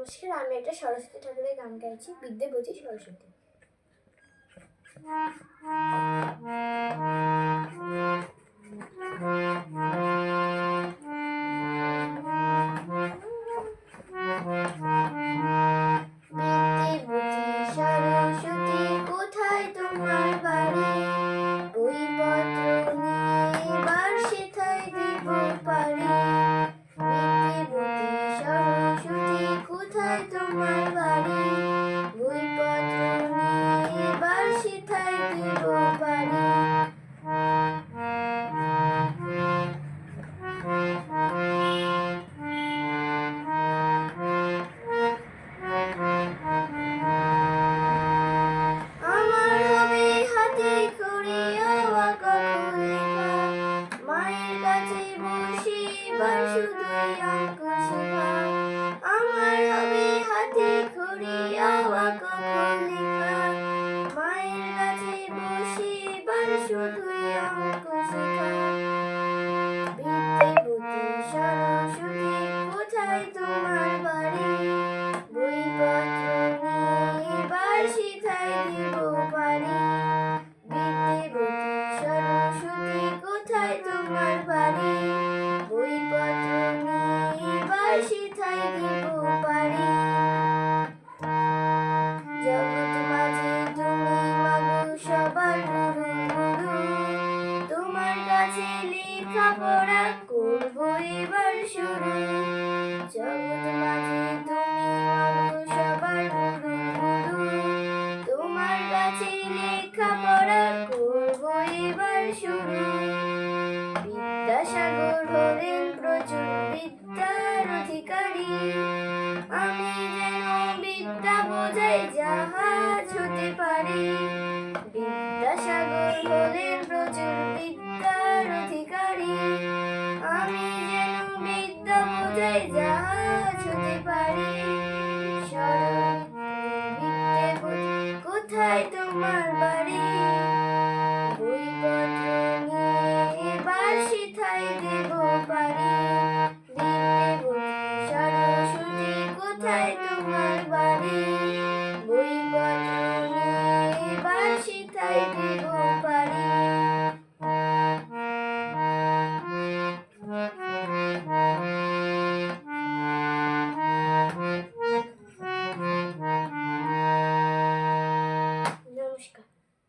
নমস্কার আমি একটা সরস্বতী ঠাকুরের গান গাইছি। বিদ্যে বলছি সরস্বতী। মায়ের কাছে বসে এবার শুধুই তোমার কাছে লেখাপড়া করব এবার শুরু জগৎ মাঝে তুমি সবার তোমার কাছে লেখাপড়া করব এবার শুরু বিদ্যাসাগর হলেন প্রচুর বিদ্যার অধিকারী। আমি যেন বিদ্যা বোঝাই জাহাজ হতে পারি। বিদ্যাসাগর প্রচুর বিদ্যার অধিকারী। আমি যেন বিদ্যা বোঝাই জাহাজ হতে পারি। কোথায় তোমার বাড়ি?